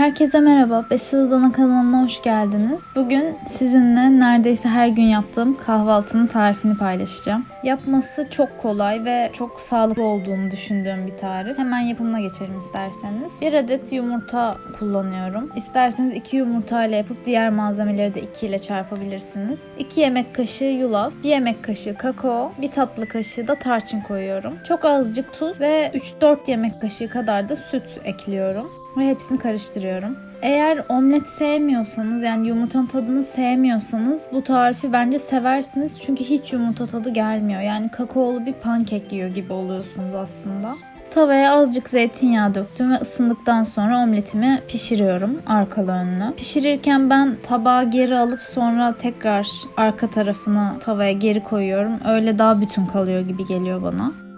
Herkese merhaba, Besil Dana kanalına hoş geldiniz. Bugün sizinle neredeyse her gün yaptığım kahvaltının tarifini paylaşacağım. Yapması çok kolay ve çok sağlıklı olduğunu düşündüğüm bir tarif. Hemen yapımına geçelim isterseniz. Bir adet yumurta kullanıyorum. İsterseniz iki yumurta ile yapıp diğer malzemeleri de 2 ile çarpabilirsiniz. 2 yemek kaşığı yulaf, 1 yemek kaşığı kakao, 1 tatlı kaşığı da tarçın koyuyorum. Çok azıcık tuz ve 3-4 yemek kaşığı kadar da süt ekliyorum ve hepsini karıştırıyorum. Eğer omlet sevmiyorsanız yani yumurtanın tadını sevmiyorsanız bu tarifi bence seversiniz çünkü hiç yumurta tadı gelmiyor. Yani kakaolu bir pankek yiyor gibi oluyorsunuz aslında. Tavaya azıcık zeytinyağı döktüm ve ısındıktan sonra omletimi pişiriyorum arkalı önlü. Pişirirken ben tabağı geri alıp sonra tekrar arka tarafını tavaya geri koyuyorum. Öyle daha bütün kalıyor gibi geliyor bana.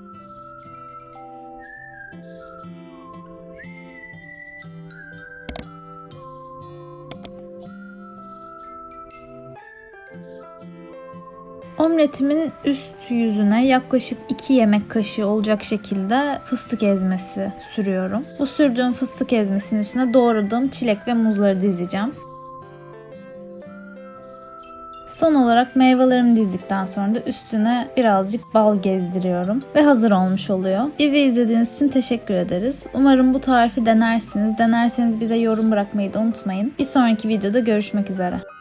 Omletimin üst yüzüne yaklaşık 2 yemek kaşığı olacak şekilde fıstık ezmesi sürüyorum. Bu sürdüğüm fıstık ezmesinin üstüne doğradığım çilek ve muzları dizeceğim. Son olarak meyvelerimi dizdikten sonra da üstüne birazcık bal gezdiriyorum ve hazır olmuş oluyor. Bizi izlediğiniz için teşekkür ederiz. Umarım bu tarifi denersiniz. Denerseniz bize yorum bırakmayı da unutmayın. Bir sonraki videoda görüşmek üzere.